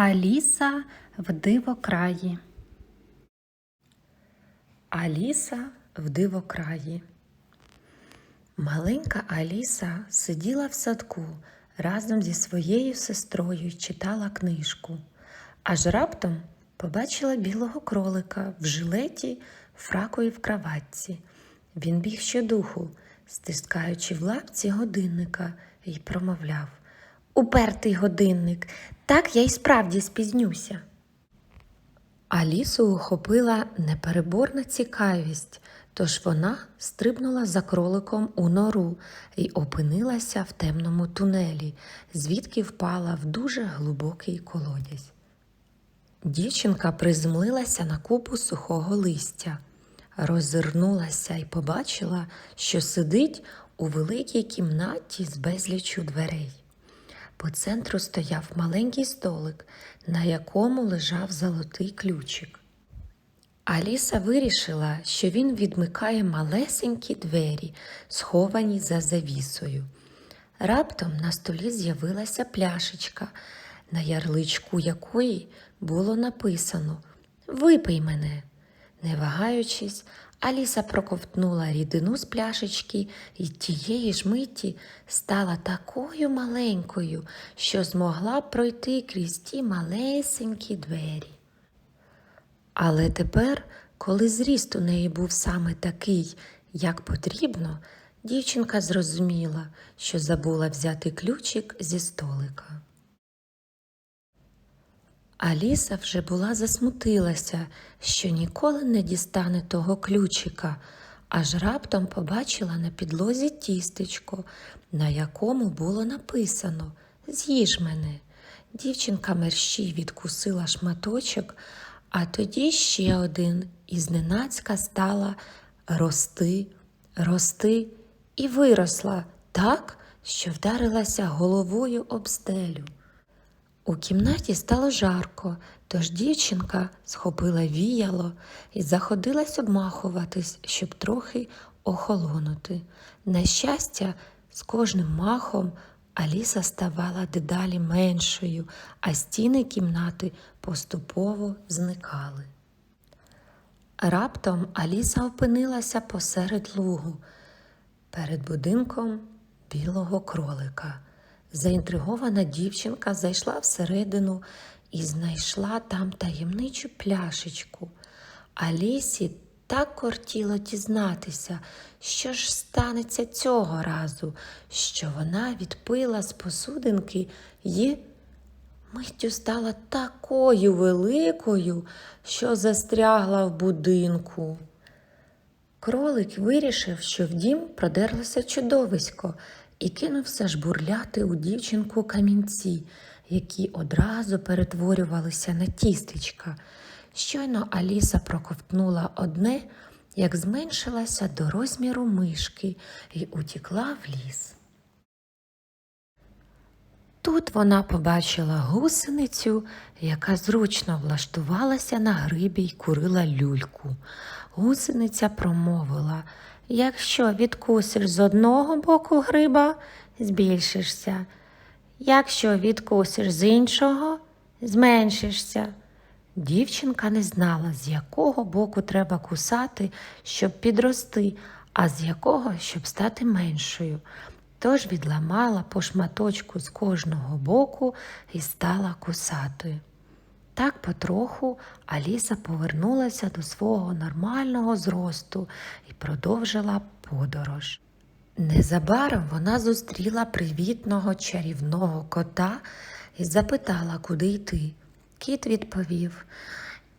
Аліса в дивокраї. Аліса в дивокраї. Маленька Аліса сиділа в садку разом зі своєю сестрою і читала книжку. Аж раптом побачила білого кролика в жилеті, фраку і в краватці. Він біг щодуху, стискаючи в лапці годинника, і промовляв Упертий годинник, так я й справді спізнюся. Алісу охопила непереборна цікавість, тож вона стрибнула за кроликом у нору і опинилася в темному тунелі, звідки впала в дуже глибокий колодязь. Дівчинка приземлилася на купу сухого листя, роззирнулася і побачила, що сидить у великій кімнаті з безліччю дверей. По центру стояв маленький столик, на якому лежав золотий ключик. Аліса вирішила, що він відмикає малесенькі двері, сховані за завісою. Раптом на столі з'явилася пляшечка, на ярличку якої було написано Випий мене. Не вагаючись, Аліса проковтнула рідину з пляшечки і тієї ж миті стала такою маленькою, що змогла пройти крізь ті малесенькі двері. Але тепер, коли зріст у неї був саме такий, як потрібно, дівчинка зрозуміла, що забула взяти ключик зі столика. Аліса вже була засмутилася, що ніколи не дістане того ключика, аж раптом побачила на підлозі тістечко, на якому було написано З'їж мене. Дівчинка мерщій відкусила шматочок, а тоді ще один і зненацька стала рости, рости і виросла так, що вдарилася головою об стелю. У кімнаті стало жарко, тож дівчинка схопила віяло і заходилась обмахуватись, щоб трохи охолонути. На щастя, з кожним махом Аліса ставала дедалі меншою, а стіни кімнати поступово зникали. Раптом Аліса опинилася посеред лугу, перед будинком білого кролика. Заінтригована дівчинка зайшла всередину і знайшла там таємничу пляшечку. Алісі так кортіло дізнатися, що ж станеться цього разу, що вона відпила з посудинки і миттю стала такою великою, що застрягла в будинку. Кролик вирішив, що в дім продерлося чудовисько і кинувся жбурляти у дівчинку камінці, які одразу перетворювалися на тістечка. Щойно Аліса проковтнула одне, як зменшилася до розміру мишки і утікла в ліс. Тут вона побачила гусеницю, яка зручно влаштувалася на грибі й курила люльку. Гусениця промовила Якщо відкусиш з одного боку гриба, збільшишся. Якщо відкусиш з іншого, зменшишся. Дівчинка не знала, з якого боку треба кусати, щоб підрости, а з якого, щоб стати меншою. Тож відламала по шматочку з кожного боку і стала кусати. Так потроху Аліса повернулася до свого нормального зросту і продовжила подорож. Незабаром вона зустріла привітного чарівного кота і запитала, куди йти. Кіт відповів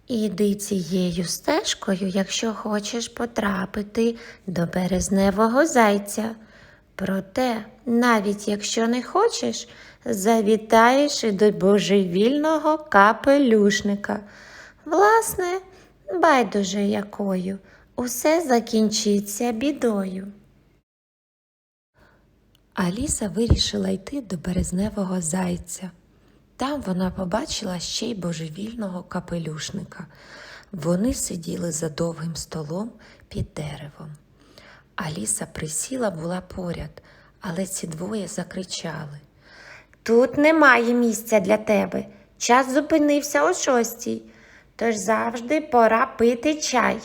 Іди цією стежкою, якщо хочеш потрапити до березневого зайця. Проте, навіть якщо не хочеш, завітаєш і до божевільного капелюшника. Власне, байдуже якою, усе закінчиться бідою. Аліса вирішила йти до березневого зайця. Там вона побачила ще й божевільного капелюшника. Вони сиділи за довгим столом під деревом. Аліса присіла була поряд, але ці двоє закричали. Тут немає місця для тебе. Час зупинився о шостій, тож завжди пора пити чай.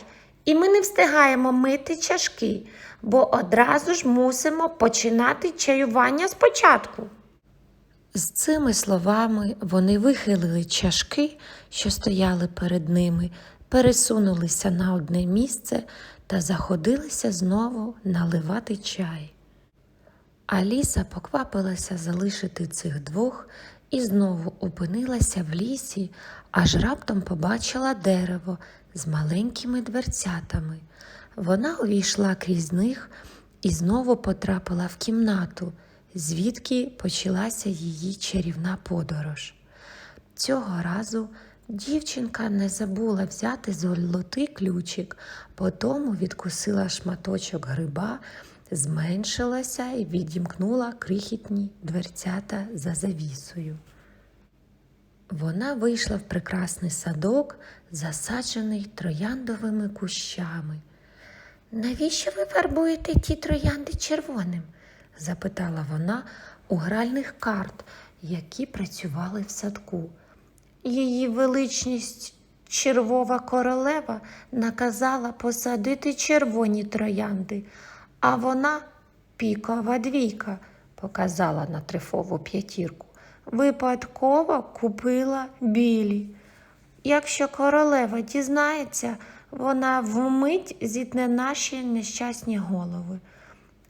І ми не встигаємо мити чашки, бо одразу ж мусимо починати чаювання спочатку. З цими словами вони вихилили чашки, що стояли перед ними, пересунулися на одне місце та заходилися знову наливати чай. Аліса поквапилася залишити цих двох і знову опинилася в лісі, аж раптом побачила дерево з маленькими дверцятами. Вона увійшла крізь них і знову потрапила в кімнату, звідки почалася її чарівна подорож. Цього разу дівчинка не забула взяти золотий ключик, потому відкусила шматочок гриба, зменшилася і відімкнула крихітні дверцята за завісою. Вона вийшла в прекрасний садок, засаджений трояндовими кущами. Навіщо ви фарбуєте ті троянди червоним? запитала вона у гральних карт, які працювали в садку. Її величність червова королева наказала посадити червоні троянди, а вона пікова двійка, показала на трифову п'ятірку. Випадково купила білі. Якщо королева дізнається, вона вмить зітне наші нещасні голови.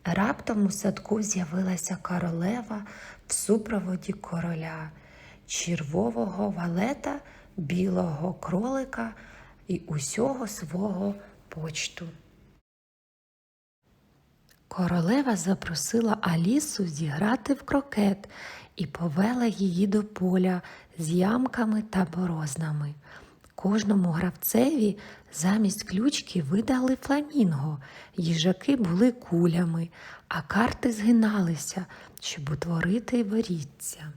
Раптом у садку з'явилася королева в супроводі короля, червового валета, білого кролика і усього свого почту. Королева запросила Алісу зіграти в крокет і повела її до поля з ямками та борознами. Кожному гравцеві замість ключки видали фламінго, їжаки були кулями, а карти згиналися, щоб утворити воріття.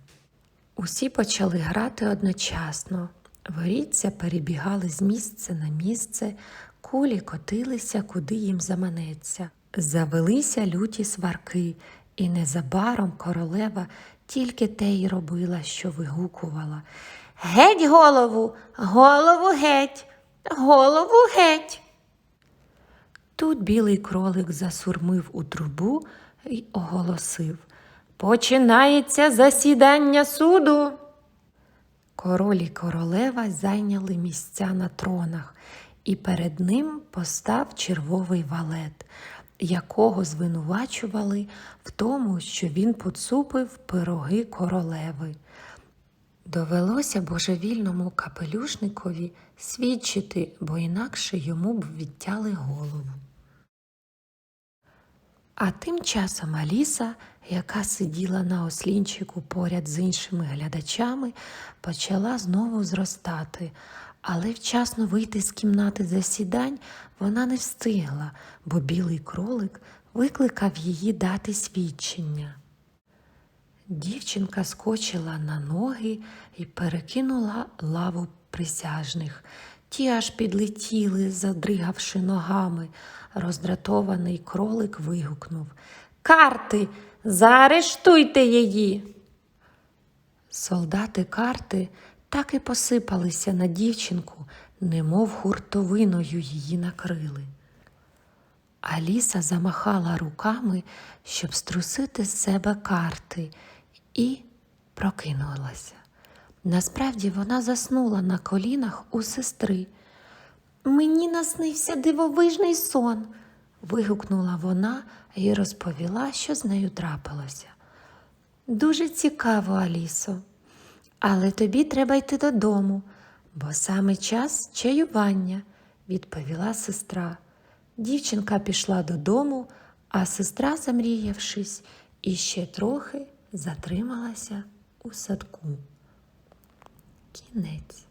Усі почали грати одночасно. Воріття перебігали з місця на місце, кулі котилися, куди їм заманеться. Завелися люті сварки, і незабаром королева тільки те й робила, що вигукувала. Геть голову, голову геть, голову геть. Тут білий кролик засурмив у трубу й оголосив Починається засідання суду. Король і королева зайняли місця на тронах, і перед ним постав червовий валет, якого звинувачували в тому, що він поцупив пироги королеви. Довелося божевільному капелюшникові свідчити, бо інакше йому б відтяли голову. А тим часом Аліса, яка сиділа на ослінчику поряд з іншими глядачами, почала знову зростати, але вчасно вийти з кімнати засідань вона не встигла, бо білий кролик викликав її дати свідчення. Дівчинка скочила на ноги і перекинула лаву присяжних. Ті аж підлетіли, задригавши ногами. Роздратований кролик вигукнув Карти, заарештуйте її. Солдати карти так і посипалися на дівчинку, немов хуртовиною її накрили. Аліса замахала руками, щоб струсити з себе карти, і прокинулася. Насправді вона заснула на колінах у сестри. Мені наснився дивовижний сон, вигукнула вона і розповіла, що з нею трапилося. Дуже цікаво, Алісо, але тобі треба йти додому, бо саме час чаювання, відповіла сестра. Дівчинка пішла додому, а сестра, замріявшись, іще трохи затрималася у садку. Кінець.